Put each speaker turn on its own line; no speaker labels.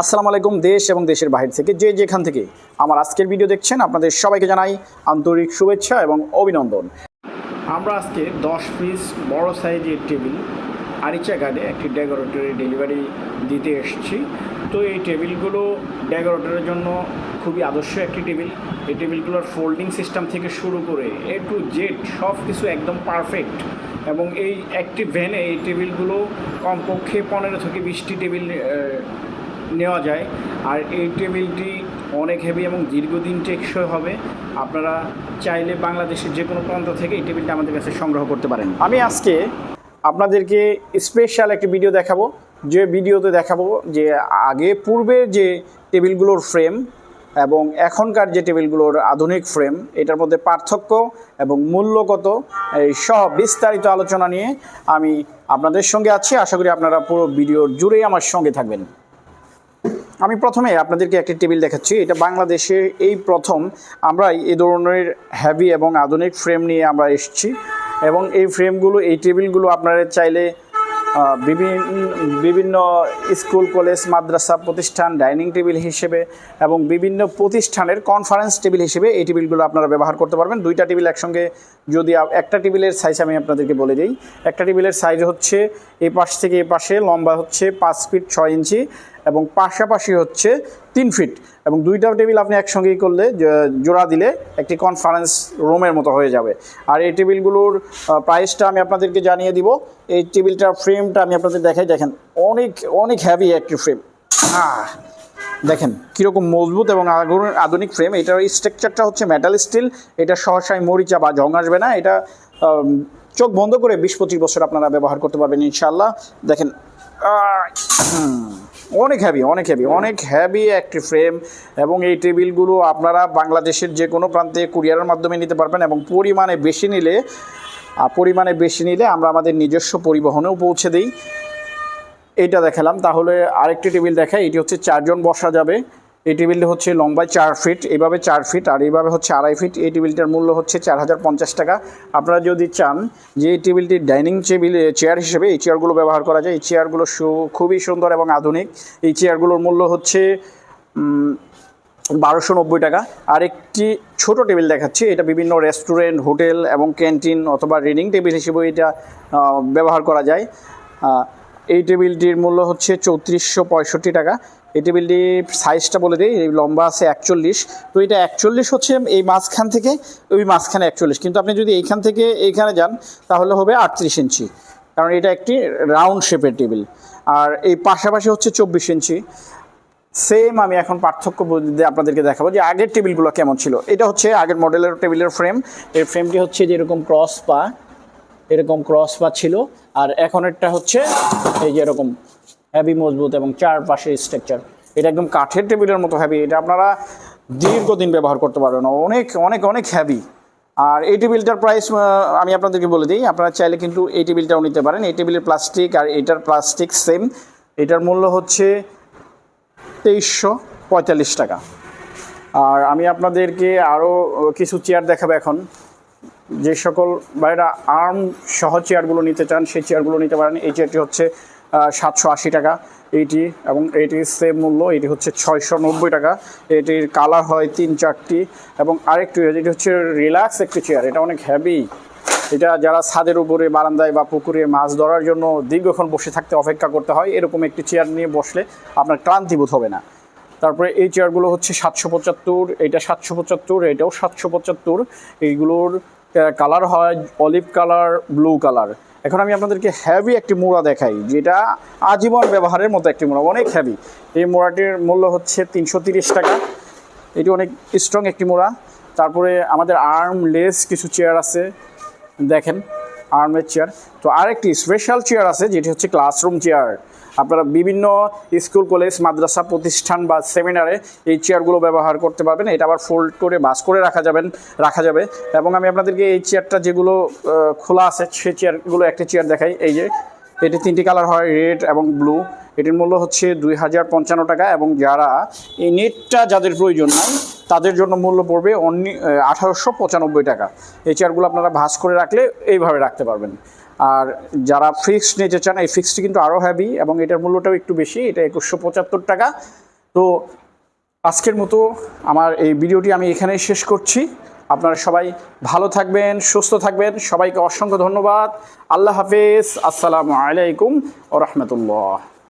আসসালামু আলাইকুম, দেশ এবং দেশের বাহির থেকে যে যেখান থেকে আমার আজকের ভিডিও দেখছেন, আপনাদের সবাইকে জানাই আন্তরিক শুভেচ্ছা এবং অভিনন্দন। আমরা আজকে দশ পিস বড় সাইজের টেবিল আরিচা গার্ডে একটি ডেকোরেটরি ডেলিভারি দিতে এসেছি। তো এই টেবিলগুলো ডেকোরেটরের জন্য খুবই আদর্শ একটি টেবিল। এই টেবিলগুলোর ফোল্ডিং সিস্টেম থেকে শুরু করে এ টু জেড সব কিছু একদম পারফেক্ট এবং এই একটি ভ্যানে এই টেবিলগুলো কমপক্ষে পনেরো থেকে বিশটি টেবিল নেওয়া যায়। আর এই টেবিলটি অনেক হেভি এবং দীর্ঘদিন টেকসই হবে। আপনারা চাইলে বাংলাদেশের যে কোনো প্রান্ত থেকে এই টেবিলটা আমাদের কাছে সংগ্রহ করতে পারেন। আমি আজকে আপনাদেরকে স্পেশাল একটি ভিডিও দেখাবো। যে ভিডিওতে দেখাবো যে আগে পূর্বের যে টেবিলগুলোর ফ্রেম এবং এখনকার যে টেবিলগুলোর আধুনিক ফ্রেম এটার মধ্যে পার্থক্য এবং মূল্যগত সব বিস্তারিত আলোচনা নিয়ে আমি আপনাদের সঙ্গে আছি। আশা করি আপনারা পুরো ভিডিওর জুড়েই আমার সঙ্গে থাকবেন। আমি প্রথমে আপনাদেরকে একটি টেবিল দেখাচ্ছি। এটা বাংলাদেশে এই প্রথম আমরা এই ধরনের হ্যাভি এবং আধুনিক ফ্রেম নিয়ে আমরা এসেছি। এবং এই ফ্রেমগুলো এই টেবিলগুলো আপনারা চাইলে বিভিন্ন বিভিন্ন স্কুল, কলেজ, মাদ্রাসা প্রতিষ্ঠান, ডাইনিং টেবিল হিসেবে এবং বিভিন্ন প্রতিষ্ঠানের কনফারেন্স টেবিল হিসেবে এই টেবিলগুলো আপনারা ব্যবহার করতে পারবেন। দুইটা টেবিল একসঙ্গে যদি একটা টেবিলের সাইজ আমি আপনাদেরকে বলে দিই। একটা টেবিলের সাইজ হচ্ছে, এই পাশ থেকে এই পাশে, লম্বা হচ্ছে পাঁচ ফিট ছয় ইঞ্চি এবং পাশাপাশি হচ্ছে তিন ফিট। এবং দুইটা টেবিল আপনি একসঙ্গেই করলে জোড়া দিলে একটি কনফারেন্স রুমের মতো হয়ে যাবে। আর এই টেবিলগুলোর প্রাইসটা আমি আপনাদেরকে জানিয়ে দিব। এই টেবিলটার ফ্রেমটা আমি আপনাদের দেখাই। দেখেন, অনেক অনেক হ্যাভি একটি ফ্রেম হ্যাঁ দেখেন, কীরকম মজবুত এবং আগুন- আধুনিক ফ্রেম এটার স্ট্রাকচারটা হচ্ছে মেটাল স্টিল এটা সহসায় মরিচা বা জং আসবে না। এটা চোখ বন্ধ করে বিশ পঁচিশ বছর আপনারা ব্যবহার করতে পারবেন ইনশাল্লাহ দেখেন অনেক হ্যাভি অনেক হ্যাভি অনেক হ্যাভি একটি ফ্রেম এবং এই টেবিলগুলো আপনারা বাংলাদেশের যে কোনো প্রান্তে কুরিয়ারের মাধ্যমে নিতে পারবেন এবং পরিমাণে বেশি নিলে পরিমাণে বেশি নিলে আমরা আমাদের নিজস্ব পরিবহনেও পৌঁছে দিই। এইটা দেখালাম, তাহলে আরেকটি টেবিল দেখায় এটি হচ্ছে চারজন বসা যাবে। এই টেবিলটা হচ্ছে লম্বায় চার ফিট এইভাবে চার ফিট আর এইভাবে হচ্ছে আড়াই ফিট এই টেবিলটার মূল্য হচ্ছে চার হাজার পঞ্চাশ টাকা। আপনারা যদি চান যে এই টেবিলটি ডাইনিং টেবিল চেয়ার হিসেবে এই চেয়ারগুলো ব্যবহার করা যায়, এই চেয়ারগুলো খুবই সুন্দর এবং আধুনিক। এই চেয়ারগুলোর মূল্য হচ্ছে বারোশো নব্বই টাকা। আর একটি ছোট টেবিল দেখাচ্ছি, এটা বিভিন্ন রেস্টুরেন্ট হোটেল এবং ক্যান্টিন অথবা রিডিং টেবিল হিসেবেও এটা ব্যবহার করা যায়। এই টেবিলটির মূল্য হচ্ছে চৌত্রিশশো পঁয়ষট্টি টাকা। এই টেবিলটির সাইজটা বলে দিই, এই লম্বা আছে একচল্লিশ। তো এটা একচল্লিশ হচ্ছে এই মাঝখান থেকে, ওই মাঝখানে একচল্লিশ। কিন্তু আপনি যদি এইখান থেকে এইখানে যান, তাহলে হবে আটত্রিশ ইঞ্চি। কারণ এটা একটি রাউন্ড শেপের টেবিল। আর এই পাশাপাশি হচ্ছে চব্বিশ ইঞ্চি। সেম আমি এখন পার্থক্য আপনাদেরকে দেখাবো যে আগের টেবিলগুলো কেমন ছিল। এটা হচ্ছে আগের মডেলের টেবিলের ফ্রেম এর ফ্রেমটি হচ্ছে যে এরকম ক্রস পা, এরকম ক্রস পা ছিল। আর এখনেরটা হচ্ছে এই যে এরকম হ্যাভি মজবুত এবং চারপাশে স্ট্রাকচার এটা একদম কাঠের টেবিলের মতো হ্যাভি এটা আপনারা দীর্ঘদিন ব্যবহার করতে পারবেন। অনেক অনেক অনেক হ্যাভি আর এই টেবিলটার প্রাইস আমি আপনাদেরকে বলে দিই, আপনারা চাইলে কিন্তু এই টেবিলটাও নিতে পারেন। এই টেবিলের প্লাস্টিক আর এটার প্লাস্টিক সেম এটার মূল্য হচ্ছে তেইশশো পঁয়তাল্লিশ টাকা। আর আমি আপনাদেরকে আরও কিছু চেয়ার দেখাবো এখন। যে সকল বাইরা আর্ম সহ চেয়ারগুলো নিতে চান, সেই চেয়ারগুলো নিতে পারেন। এই চেয়ারটি হচ্ছে সাতশো আশি টাকা। এইটি এবং এটির সেম মূল্য, এটি হচ্ছে ছয়শো নব্বই টাকা। এটির কালার হয় তিন চারটি এবং আরেকটি এটি হচ্ছে রিল্যাক্স একটি চেয়ার এটা অনেক হ্যাভি এটা যারা ছাদের উপরে বারান্দায় বা পুকুরে মাছ ধরার জন্য দীর্ঘক্ষণ বসে থাকতে অপেক্ষা করতে হয়, এরকম একটি চেয়ার নিয়ে বসলে আপনার ক্লান্তিবোধ হবে না। তারপরে এই চেয়ারগুলো হচ্ছে সাতশো পঁচাত্তর, এটা সাতশো পঁচাত্তর, এটাও সাতশো পঁচাত্তর। এইগুলোর কালার হয় অলিভ কালার ব্লু কালার এখন আমি আপনাদেরকে হ্যাভি একটি মোড়া দেখাই, যেটা আজীবন ব্যবহারের মতো একটি মোড়া, অনেক হ্যাভি এই মোড়াটির মূল্য হচ্ছে তিনশো টাকা। এটি অনেক স্ট্রং একটি মোড়া। তারপরে আমাদের আর্ম লেস কিছু চেয়ার আছে। দেখেন আর্মের চেয়ার তো আরেকটি স্পেশাল চেয়ার আছে, যেটি হচ্ছে ক্লাসরুম চেয়ার আপনারা বিভিন্ন স্কুল, কলেজ, মাদ্রাসা প্রতিষ্ঠান বা সেমিনারে এই চেয়ারগুলো ব্যবহার করতে পারবেন। এটা আবার ফোল্ড করে বাস করে রাখা যাবেন, রাখা যাবে। এবং আমি আপনাদেরকে এই চেয়ারটা যেগুলো খোলা আছে সেই চেয়ারগুলো একটি চেয়ার দেখাই। এই যে, এটি তিনটি কালার হয়, রেড এবং ব্লু। এটির মূল্য হচ্ছে দুই হাজার পঞ্চান্ন টাকা এবং যারা এই নেটটা যাদের প্রয়োজন নাই তাদের জন্য মূল্য পড়বে অন্য আঠারোশো পঁচানব্বই টাকা। এই চেয়ারগুলো আপনারা ভাঁজ করে রাখলে এইভাবে রাখতে পারবেন। আর যারা ফিক্সড নিতে চান, এই ফিক্সডটি কিন্তু আরও হ্যাভি এবং এটার মূল্যটাও একটু বেশি, এটা একুশশো পঁচাত্তর টাকা। তো আজকের মতো আমার এই ভিডিওটি আমি এখানেই শেষ করছি। আপনারা সবাই ভালো থাকবেন, সুস্থ থাকবেন। সবাইকে অসংখ্য ধন্যবাদ। আল্লাহ হাফেজ। আসসালামু আলাইকুম ও রহমতুল্লাহ।